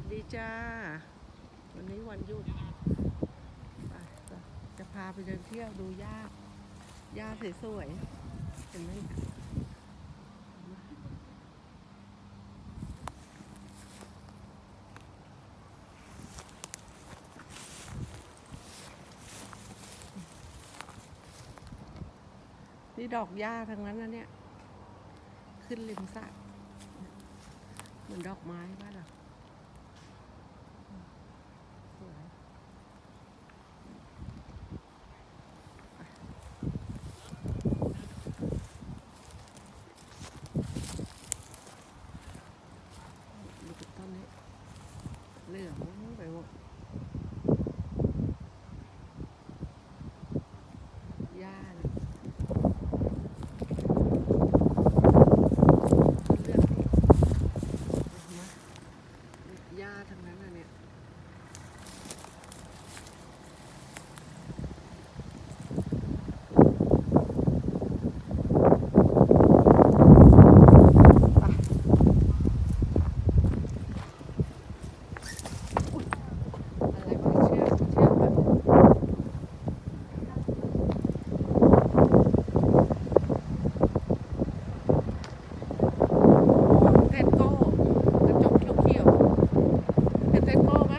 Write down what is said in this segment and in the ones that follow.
วัสดีจ้า วันนี้วันหยุดจะพาไปเดินเที่ยวดูหญ้าหญ้าสวยๆเห็นไหมนี่ดอกหญ้าทั้งนั้นนะเนี่ย ขึ้นริมสระเหมือนดอกไม้บ้านเราสวยดูต้นนี้ เหลืองไปหมดหญ้าน่ะต้นเลือกนี่ เห็นไหมหญ้าทั้งนั้นน่ะเนี่ย ไปอุ๊ยอะไรวะเชือกเชือกวะเทนโก้กระจกเขียวๆเห็นเทนโก้ไหม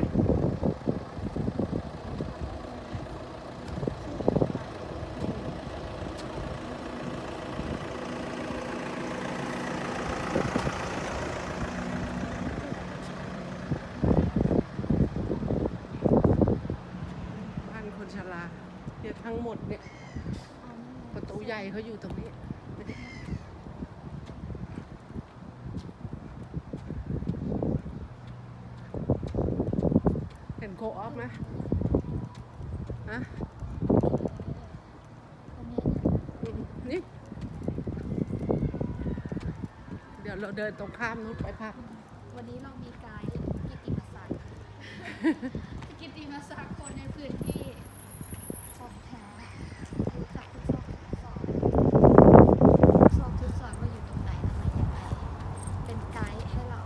บ้านคนชราเนี่ย ทั้งหมดเนี่ย ประตูใหญ่เขาอยู่ตรงนี้ เห็นโคออฟไหมฮะนี่เดี๋ยวเราเดินตรงข้ามนู้นไปพัก วันนี้เรามีไกด์กิติมศักดิ์กิติมศักดิ์คนในพื้นที่ของแท้รู้จักทุกซอกทุกซอยซอกทุกซอยว่าอยู่ตรงไหนอะไรยังไงเป็นไกด์ให้เรา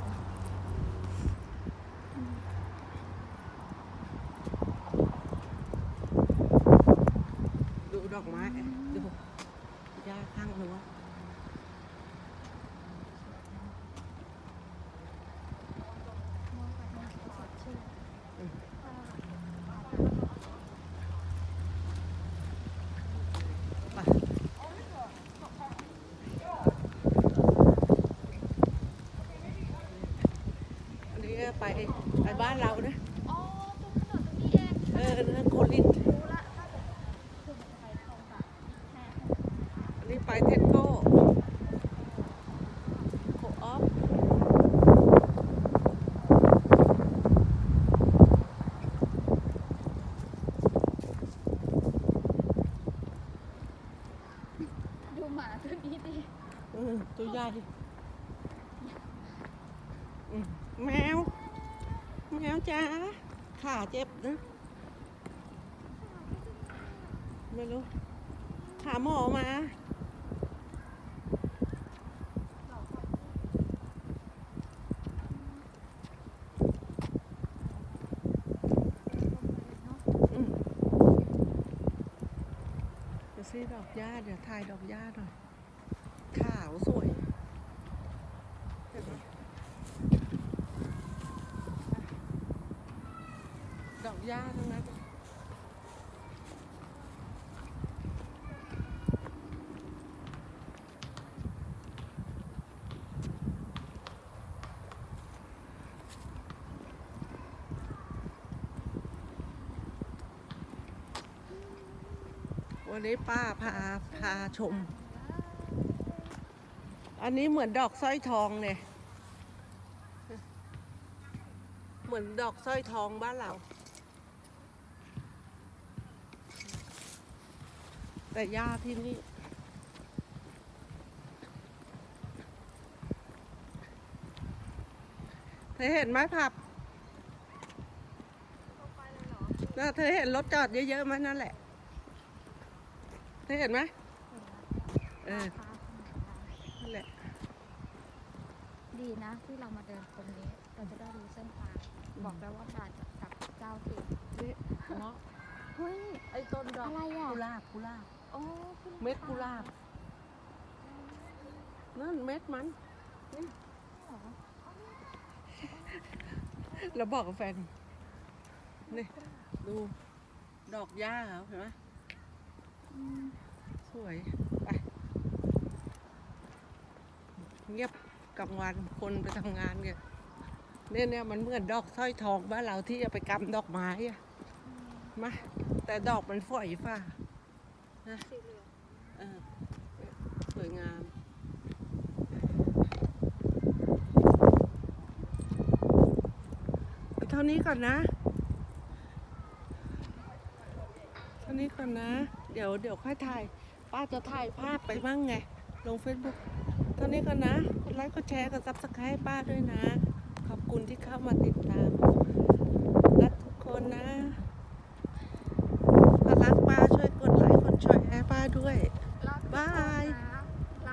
ดอกไม้ดูหญ้าข้างนู้น มองไปมองไปสดชื่น ไปอันนี้ก็ไปไปบ้านเรานะ อ๋อตรงถนนตรงนี้เอง เออนั่นโคลิน รู้ละถ้าเกิดคือไปคลองแบบแม่ อันนี้ไปเทนโก้โคออฟ ดูหมาตัวนี้ดิ เออ ตัวใหญ่อืมแมว แมวจ้าขาเจ็บนะ ไม่รู้หาหมอมาอืมเดี๋ยวซื้อดอกหญ้าเดี๋ยวถ่ายดอกหญ้าหน่อย ขาวสวยเห็นไหม ดอกหญ้าทั้งนั้นวันนี้ป้าพาพาชม อันนี้เหมือนดอกสร้อยทองเนี่ย เหมือนดอกสร้อยทองบ้านเรา แต่หญ้าที่นี่เธอเห็นไหมผับแล้วเธอเห็นรถจอดเยอะๆไหมนั่นแหละ เธอเห็นไหมเออ นั่นแหละ ดีนะที่เรามาเดินตรงนี้ เราจะได้รู้เส้นทาง บอกแล้วว่ามาจากกับเจ้าถิ่นนี่เนาะเฮ้ย ไอ้ต้นดอกอะไรอะ กุหลาบกุหลาบ โอ้ขึ้นเม็ดกุหลาบนั่นเม็ดมันเหรอเราบอกกับแฟนนี่ดูดอกหญ้าเขาเห็นไหมอืมสวยไปเงียบกลางวันคนไปทำงานกันเนี่ยเนี่ยมันเหมือนดอกสร้อยทองบ้านเราที่จะไปกำดอกไม้อะมาแต่ดอกมันฝอยฝ่า สีเหลืองเออสวยงามเท่านี้ก่อนนะเท่านี้ก่อนนะ เดี๋ยวเดี๋ยวค่อยถ่าย ป้าจะถ่ายภาพไปบ้างไง ลงเฟซบุ๊กเท่านี้ก่อนนะกดไลค์กดแชร์กดซับสไครต์ป้าด้วยนะ ขอบคุณที่เข้ามาติดตาม